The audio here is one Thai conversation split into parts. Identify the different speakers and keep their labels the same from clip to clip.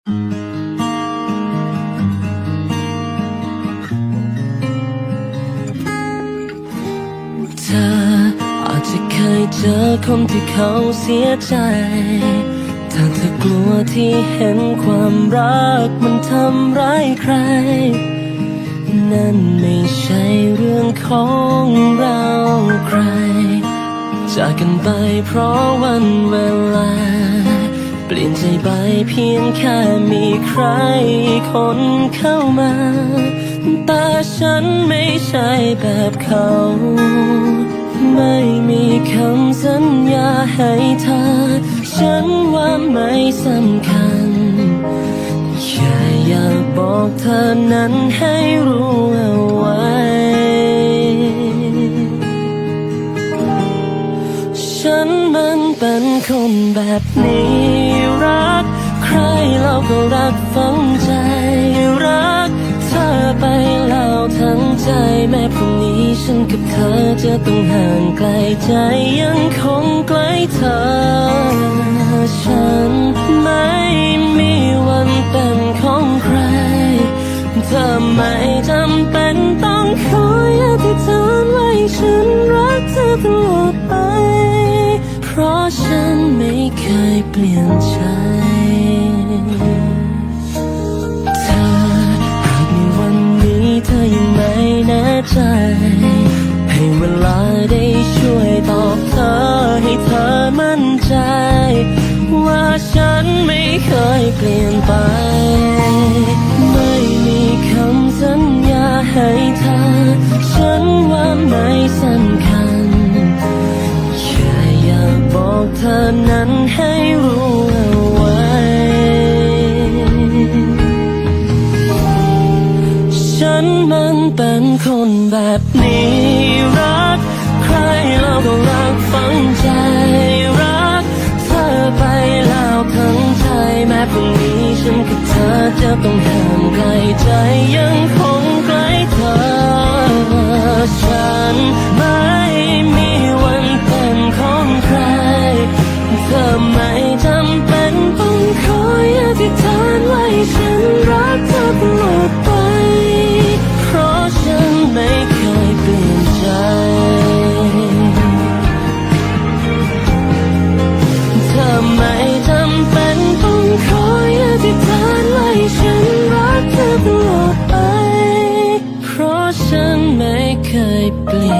Speaker 1: เธออาจจะเคยเจอคนที่เขาเสียใจถ้าเธอกลัวที่เห็นความรักมันทำร้ายใคร นั่นไม่ใช่เรื่องของเราใคร จากกันไปเพราะวันเวลา ใจไปเพียงแค่มีใครคนเข้ามา แต่ฉันไม่ใช่แบบเขา ไม่มีคำสัญญาให้เธอ ฉันว่าไม่สำคัญ แค่อยากบอกเธอนั้นให้รู้เอาไว้ ฉันมันเป็นคนแบบนี้ รัก ใครเราก็รักฝังใจรัก เธอไปแล้วทั้งใจแม้พรุ่งนี้ฉันกับเธอจะต้องห่างไกลใจยังคงใกล้เธอ ฉันไม่มีวันเป็นของใคร เธอไม่จำเป็นต้อง เปลี่ยนใจ เธอหากในวันนี้เธอยังไม่แน่ใจ ให้เวลาได้ช่วยตอบเธอให้เธอมั่นใจ ว่าฉันไม่เคยเปลี่ยนไป ไม่มีคำสัญญาให้เธอ ต้องห่างไกลใจยังคงใกล้เธอฉัน เ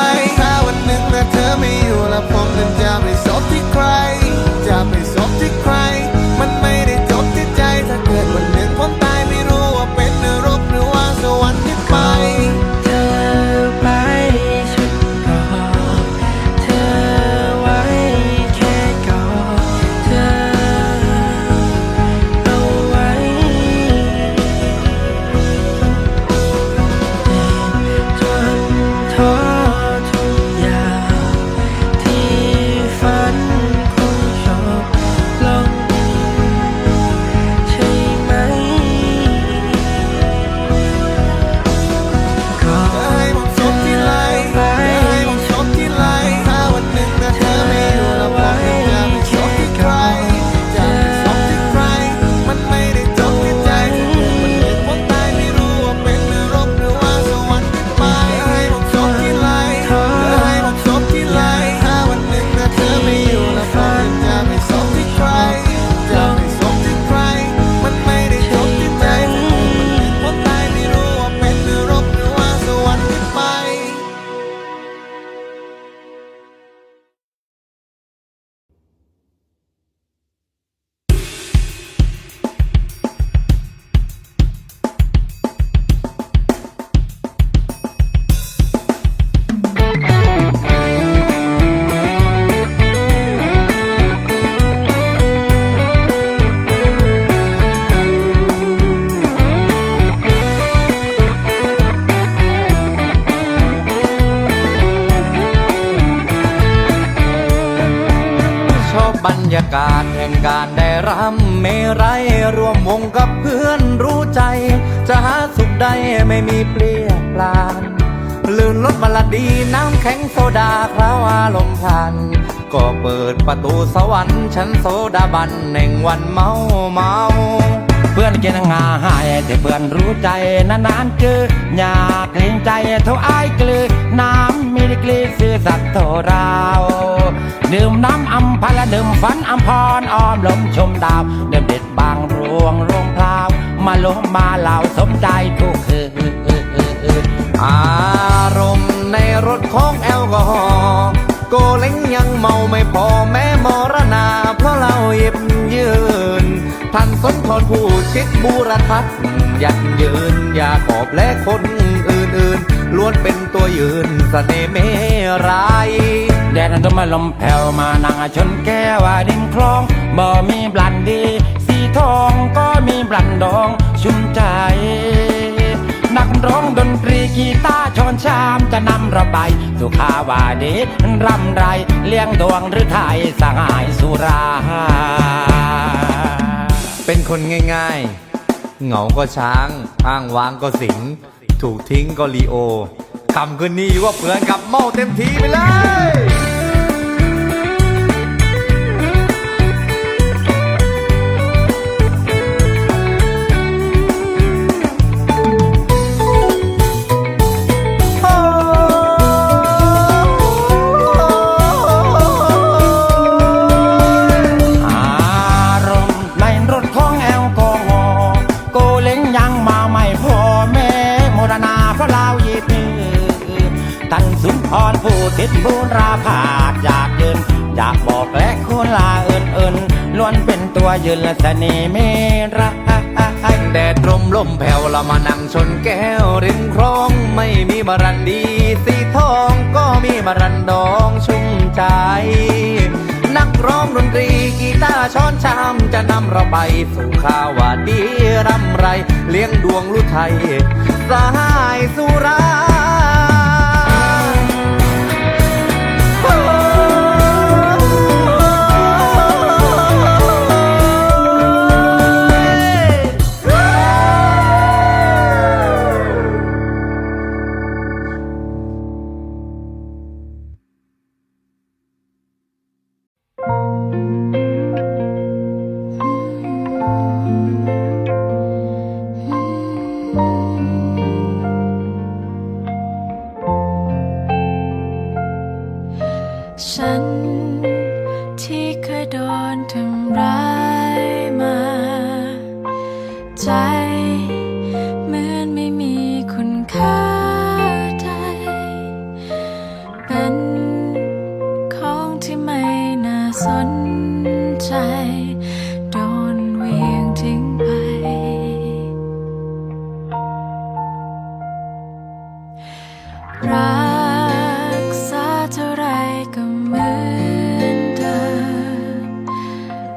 Speaker 2: ซ ยากา
Speaker 3: ศแห่งการได้รำเมไรยรวมวงกับเพื่อนรู้ใจ จะหาสุขใดไม่มีเปลี่ยนปลานลื่นรถบลดีน้ำแข็งโซดาคราวอารมณ์พัน ก็เปิดประตูสวรรค์ชั้นโซดาบันแห่งวันเมาเมา พื่อนกินงาหายแต่เพื่อนรู้ใจนานๆเจออยากเกรงใจเท่าอายกลือน้ำมีดีกรีซื่อสัตย์เท่าเราดื่มน้ำอัมพละดื่มฝันอัมพรอ้อมลมชมดาวเดิมเด็ดบางรวงรวงพราวมาลมมาเหล่าสมใจทุกคืนอารมณ์ในรถของแอลกอฮอล์โกเล้งยังเมาไม่พอแม้มรณาเพราะเราหยิบยื ท่านสนทรผู้ชิดบูรทัศน์ยันยืนอย่ากอบและคนอื่นๆล้วนเป็นตัวยืนสเสน่ห์เมรายแดดนั้นต้องมาลมแผ่วมานั่งชนแก้วดินคลอง บ่มีบลันดี สีทองก็มีบลันดองชุ่มใจ นักร้องดนตรีกีตาร์ชอนชามจะนำเราไปสุขาวาดีรำไร เลี้ยงดวงหรือไทยสหายสุรา เป็นคนง่ายๆ เหงาก็ช้างอ้างว้างก็สิง ถูกทิ้งก็ลีโอคำคืนนี้ว่าเพื่อนกับเมาเต็มทีไปเลย ติดบูราภาอยากยืนอยากบอกและคนลาเอินเอินล้วนเป็นตัวยืนและเสน่ห์เมรักแดดลมลมแผ่วเรามานั่งชนแก้วริมคลองไม่มีบรันดี สีทองก็มีบรันดองชุ่มใจ นักร้องดนตรีกีตาร์ช้อนชามจะนำเราไปสู่ข่าวว่าดีร่ำไร เลี้ยงดวงลุไทยสหายสุรา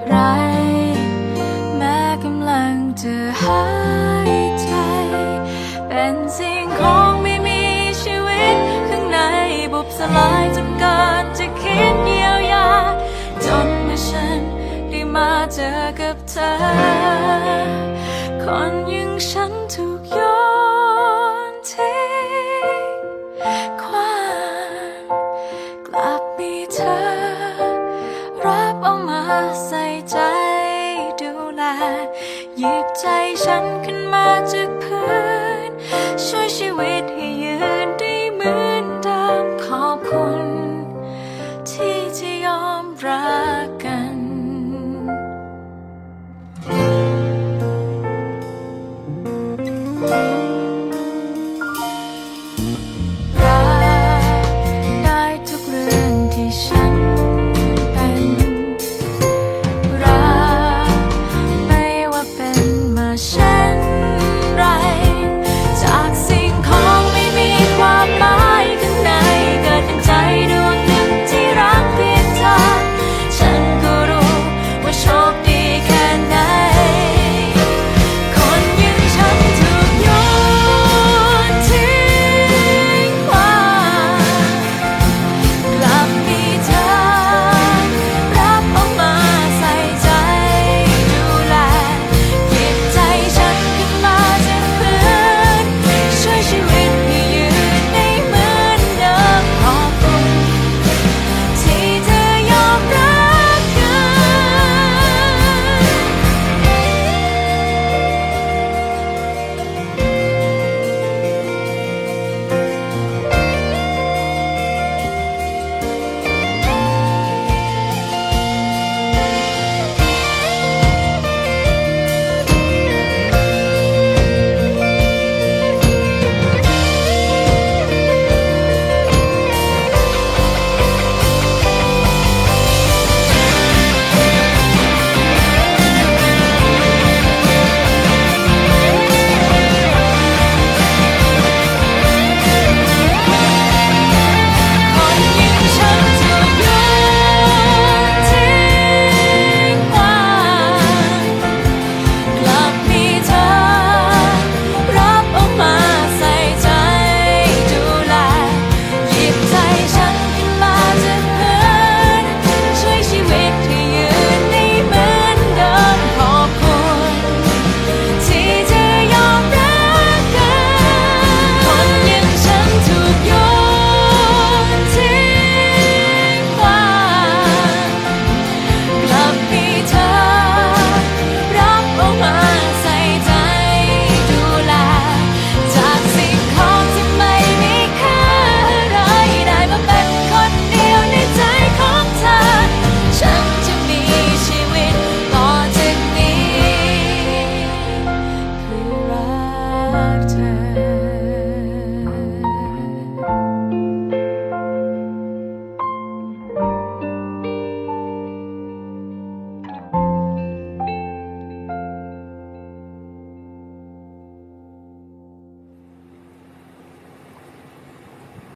Speaker 3: ไร
Speaker 1: แม้กำลังจะหายใจ เป็นสิ่งของไม่มีชีวิต ข้างในบุบสลายจนเกินจะคิดเยียวยา จนเมื่อฉันได้มาเจอกับเธอ คนอย่างฉัน น